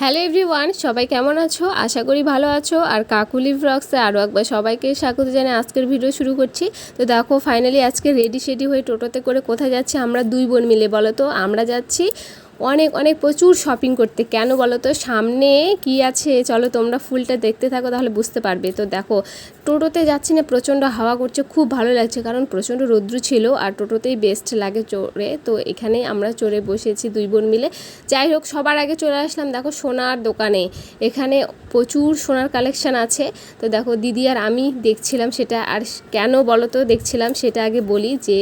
Hello everyone, সবাই কেমন আছো? আশা করি ভালো আছো। আর কাকুলি ভ্লগসে আরও একবার সবাইকে স্বাগত জানিয়ে আজকের ভিডিও শুরু করছি। তো দেখো ফাইনালি আজকে রেডি সেডি হয়ে টোটোতে করে কোথায় যাচ্ছি আমরা দুই বোন মিলে, বলো তো? আমরা যাচ্ছি অনেক অনেক প্রচুর শপিং করতে। কেন বলো তো? সামনে কি আছে? চলো তোমরা ফুলটা দেখতে থাকো, তাহলে বুঝতে পারবে। তো দেখো, টোটোতে যাচ্ছি না, প্রচণ্ড হাওয়া করছে, খুব ভালো লাগছে, কারণ প্রচণ্ড রৌদ্র ছিল আর টোটোতেই বেস্ট লাগে চড়ে। তো এখানেই আমরা চড়ে বসেছি দুই বোন মিলে। যাই হোক, সবার আগে চলে আসলাম, দেখো সোনার দোকানে। এখানে প্রচুর সোনার কালেকশান আছে। তো দেখো, দিদি আর আমি দেখছিলাম সেটা, আর কেন বলো তো? দেখছিলাম, সেটা আগে বলি যে,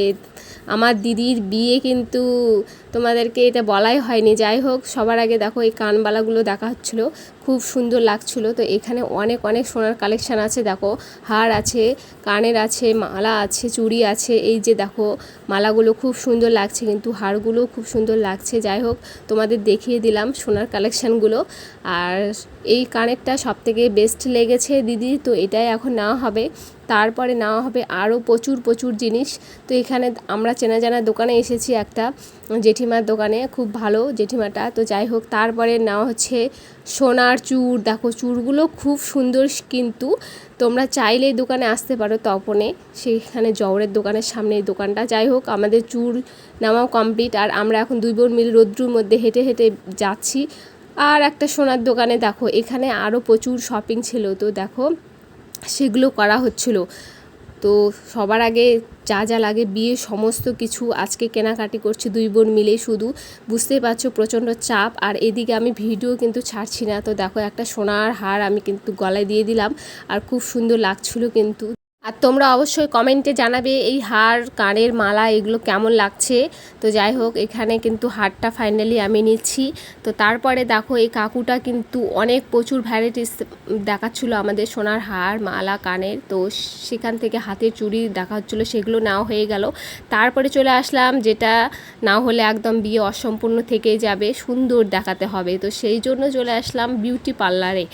আমার দিদির বিয়ে কিন্তু তোমাদেরকে এটা বলাই হয়নি। যাই হোক সবার আগে দেখো এই কানবালাগুলো দেখা হচ্ছিল। খুব সুন্দর লাগছিল। তো এখানে অনেক অনেক সোনার কালেকশান আছে। দেখো, হার আছে, কানের আছে, মালা আছে, চুড়ি আছে। এই যে দেখো, মালাগুলো খুব সুন্দর লাগছে। কিন্তু হারগুলো খুব সুন্দর লাগছে। যাই হোক, তোমাদের দেখিয়ে দিলাম সোনার কালেকশানগুলো আর এই কানেরটা সব থেকে বেস্ট লেগেছে দিদি, তো এটাই এখন নেওয়া হবে। তারপরে নেওয়া হবে আরও প্রচুর প্রচুর জিনিস। তো এখানে আমরা চেনা জানা দোকানে এসেছি একটা জেঠিমার দোকানে। খুব ভালো জেঠিমাটা। তো যাই হোক, তারপরে নেওয়া হচ্ছে সোনার চূড় দেখো, চুরগুলো খুব সুন্দর কিন্তু তোমরা চাইলে এই দোকানে আসতে পারো তপনে। সেইখানে জওরের দোকানের সামনে এই দোকানটা। যাই হোক, আমাদের চুর নামাও কমপ্লিট আর আমরা এখন দুই বোন মিল রোদ্রুর মধ্যে হেঁটে হেঁটে যাচ্ছি। আর একটা সোনার দোকানে দেখো, এখানে আরও প্রচুর শপিং ছিল। তো দেখো, সেগুলো করা হচ্ছিল। তো সবার আগে যা যা লাগে বিয়ে সমস্ত কিছু আজকে কেনাকাটি করছি দুই বোন মিলেই শুধু। বুঝতেই পারছ প্রচণ্ড চাপ। আর এদিকে আমি ভিডিও কিন্তু ছাড়ছি না। তো দেখো একটা সোনার হার আমি কিন্তু গলায় দিয়ে দিলাম। আর খুব সুন্দর লাগছিল কিন্তু আর তোমরা অবশ্যই কমেন্টে জানাবে এই হার, কানের মালা এগুলো কেমন লাগছে। তো যাই হোক, এখানে কিন্তু হারটা ফাইনালি আমি নিচ্ছি। তো তারপরে দেখো, এই কাকুটা কিন্তু অনেক প্রচুর ভ্যারাইটিস দেখাচ্ছিলো আমাদের সোনার হার, মালা, কানের। তো সেখান থেকে হাতের চুড়ি দেখা হচ্ছিল সেগুলো নেওয়া হয়ে গেল। তারপরে চলে আসলাম, যেটা না হলে একদম বিয়ে অসম্পূর্ণ থেকে যাবে, সুন্দর দেখাতে হবে। তো সেই জন্য চলে আসলাম বিউটি পার্লারে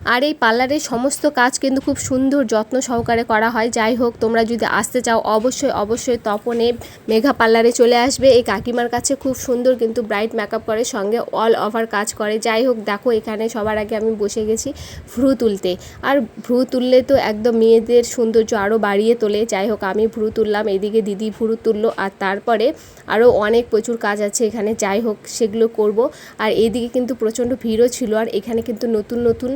আর এই পার্লারের সমস্ত কাজ কিন্তু খুব সুন্দর যত্ন সহকারে করা হয়। যাই হোক, তোমরা যদি আসতে চাও, অবশ্যই অবশ্যই তপনে মেঘা পার্লারে চলে আসবে। এই কাকিমার কাছে খুব সুন্দর কিন্তু ব্রাইট মেকআপ করে, সঙ্গে অল ওভার কাজ করে। যাই হোক, দেখো এখানে সবার আগে আমি বসে গেছি ভ্রু তুলতে। আর ভ্রু তুললে তো একদম মেয়েদের সৌন্দর্য আরও বাড়িয়ে তোলে। যাই হোক, আমি ভ্রু তুললাম, এদিকে দিদি ভ্রু তুললো, আর তারপরে আরও অনেক প্রচুর কাজ আছে এখানে। যাই হোক, সেগুলো করব। আর এইদিকে কিন্তু প্রচণ্ড ভিড়ও ছিল, আর এখানে কিন্তু নতুন নতুন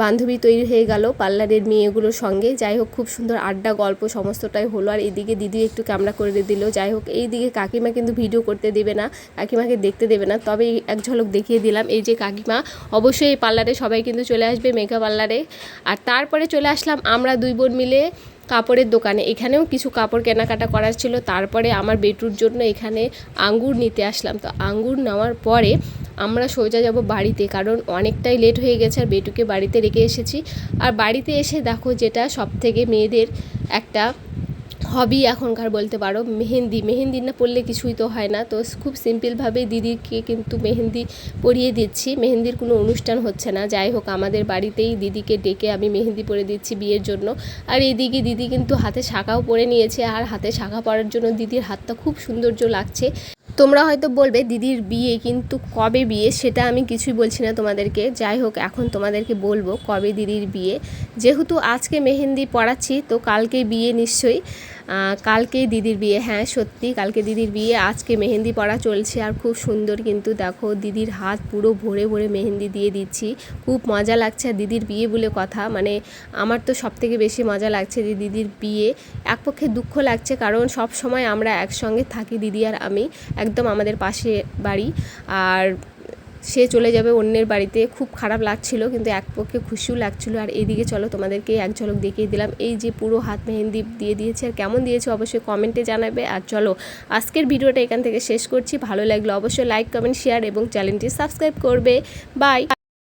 বান্ধবী তৈরি হয়ে গেল, পার্লারের মেয়েগুলোর সঙ্গে। যাই হোক, খুব সুন্দর আড্ডা, গল্প সমস্তটাই হলো। আর এদিকে দিদি একটু ক্যামেরা করে দিল। যাই হোক এই দিকে কাকিমা কিন্তু ভিডিও করতে দেবে না, কাকিমাকে দেখতে দেবে না। তবে এক ঝলক দেখিয়ে দিলাম। এই যে কাকিমা, অবশ্যই এই পার্লারে সবাই কিন্তু চলে আসবে মেকআপ পার্লারে। আর তারপরে চলে আসলাম আমরা দুই বোন মিলে কাপড়ের দোকানে। এখানেও কিছু কাপড় কেনাকাটা করার ছিল। তারপরে আমার বেটুর জন্য এখানে আঙ্গুর নিতে আসলাম। তো আঙ্গুর নেওয়ার পরে আমরা সোজা যাব বাড়িতে, কারণ অনেকটাই লেট হয়ে গেছে আর বেটুকে বাড়িতে রেখে এসেছি। আর বাড়িতে এসে দেখো যেটা সব থেকে মেয়েদের একটা হবি এখনকার বলতে পারো, মেহেন্দি। মেহেন্দি না পড়লে কিছুই তো হয় না। তো খুব সিম্পলভাবে দিদিকে কিন্তু মেহেন্দি পরিয়ে দিচ্ছি। মেহেন্দির কোনো অনুষ্ঠান হচ্ছে না। যাই হোক, আমাদের বাড়িতেই দিদিকে ডেকে আমি মেহেন্দি পরে দিচ্ছি বিয়ের জন্য। আর এদিকে দিদি কিন্তু হাতে শাখাও পরে নিয়েছে। আর হাতে শাখা পরার জন্য দিদির হাতটা খুব সৌন্দর্য লাগছে। তোমরা হয়তো বলবে, দিদির বিয়ে, কিন্তু কবে বিয়ে? সেটা আমি কিছুই বলছি না তোমাদেরকে। যাই হোক, এখন তোমাদেরকে বলব কবে দিদির বিয়ে। যেহেতু আজকে মেহেন্দি পড়াচ্ছি তো কালকে বিয়ে নিশ্চয়ই। কালকে দিদির বিয়ে হ্যাঁ সত্যি কালকে দিদির বিয়ে, আজকে মেহেন্দি পড়া চলছে আর খুব সুন্দর কিন্তু দেখো দিদির হাত পুরো ভরে ভরে মেহেন্দি দিয়ে দিচ্ছি। খুব মজা লাগছে আর দিদির বিয়ে বলে কথা মানে আমার তো সব থেকে বেশি মজা লাগছে যে দিদির বিয়ে। এক পক্ষে দুঃখ লাগছে কারণ সব সময় আমরা একসঙ্গে থাকি দিদি আর আমি, একদম আমাদের পাশে বাড়ি। আর সে চলে যাবে অন্যের বাড়িতে। খুব খারাপ লাগছিল, কিন্তু এক পক্ষে খুশিও লাগছিল। আর এইদিকে চলো, তোমাদেরকে এক ঝলক দেখিয়ে দিলাম। এই যে পুরো হাত মেহেন্দি দিয়ে দিয়েছে, আর কেমন দিয়েছে অবশ্যই কমেন্টে জানাবে। আর চলো, আজকের ভিডিওটা এখান থেকে শেষ করছি। ভালো লাগল অবশ্যই লাইক, কমেন্ট, শেয়ার এবং চ্যানেলটি সাবস্ক্রাইব করবে। বাই।